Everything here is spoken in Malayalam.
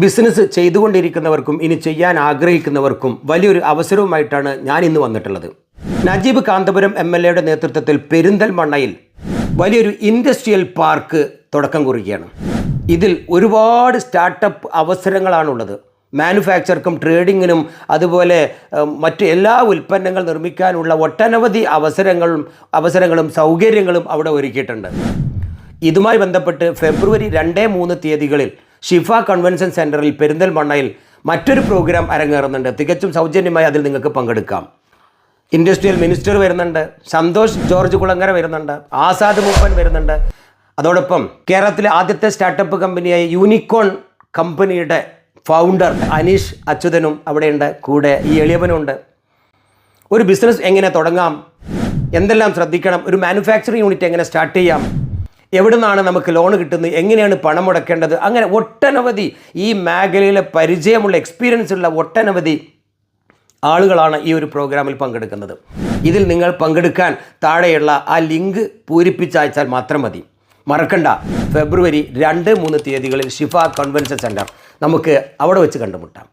ബിസിനസ് ചെയ്തുകൊണ്ടിരിക്കുന്നവർക്കും ഇനി ചെയ്യാൻ ആഗ്രഹിക്കുന്നവർക്കും വലിയൊരു അവസരവുമായിട്ടാണ് ഞാൻ ഇന്ന് വന്നിട്ടുള്ളത്. നജീബ് കാന്തപുരം എം എൽ എയുടെ നേതൃത്വത്തിൽ പെരിന്തൽമണ്ണയിൽ വലിയൊരു ഇൻഡസ്ട്രിയൽ പാർക്ക് തുടക്കം കുറിക്കുകയാണ്. ഇതിൽ ഒരുപാട് സ്റ്റാർട്ടപ്പ് അവസരങ്ങളാണുള്ളത്. മാനുഫാക്ചർക്കും ട്രേഡിങ്ങിനും അതുപോലെ മറ്റ് എല്ലാ ഉൽപ്പന്നങ്ങൾ നിർമ്മിക്കാനുള്ള ഒട്ടനവധി അവസരങ്ങളും അവസരങ്ങളും സൗകര്യങ്ങളും അവിടെ ഒരുക്കിയിട്ടുണ്ട്. ഇതുമായി ബന്ധപ്പെട്ട് ഫെബ്രുവരി രണ്ട് മൂന്ന് തീയതികളിൽ ഷിഫ കൺവെൻഷൻ സെന്ററിൽ പെരിന്തൽമണ്ണയിൽ മറ്റൊരു പ്രോഗ്രാം അരങ്ങേറുന്നുണ്ട്. തികച്ചും സൗജന്യമായി അതിൽ നിങ്ങൾക്ക് പങ്കെടുക്കാം. ഇൻഡസ്ട്രിയൽ മിനിസ്റ്റർ വരുന്നുണ്ട്. സന്തോഷ് ജോർജ് കുളങ്ങര വരുന്നുണ്ട്. ആസാദ് മൂപ്പൻ വരുന്നുണ്ട്. അതോടൊപ്പം കേരളത്തിലെ ആദ്യത്തെ സ്റ്റാർട്ടപ്പ് കമ്പനിയായ യൂണിക്കോൺ കമ്പനിയുടെ ഫൗണ്ടർ അനീഷ് അച്യുതനും അവിടെയുണ്ട്. കൂടെ ഈ എളിയവനുണ്ട്. ഒരു ബിസിനസ് എങ്ങനെ തുടങ്ങാം? എന്തെല്ലാം ശ്രദ്ധിക്കണം? ഒരു മാനുഫാക്ചറിങ് യൂണിറ്റ് എങ്ങനെ സ്റ്റാർട്ട് ചെയ്യാം? എവിടെ നിന്നാണ് നമുക്ക് ലോൺ കിട്ടുന്നത്? എങ്ങനെയാണ് പണം മുടക്കേണ്ടത്? അങ്ങനെ ഒട്ടനവധി ഈ മേഖലയിലെ പരിചയമുള്ള എക്സ്പീരിയൻസ് ഉള്ള ഒട്ടനവധി ആളുകളാണ് ഈ ഒരു പ്രോഗ്രാമിൽ പങ്കെടുക്കുന്നത്. ഇതിൽ നിങ്ങൾ പങ്കെടുക്കാൻ താഴെയുള്ള ആ ലിങ്ക് പൂരിപ്പിച്ചയച്ചാൽ മാത്രം മതി. മറക്കണ്ട. ഫെബ്രുവരി രണ്ട് മൂന്ന് തീയതികളിൽ ഷിഫ കൺവെൻഷൻ സെന്റർ നമുക്ക് അവിടെ വെച്ച് കണ്ടുമുട്ടാം.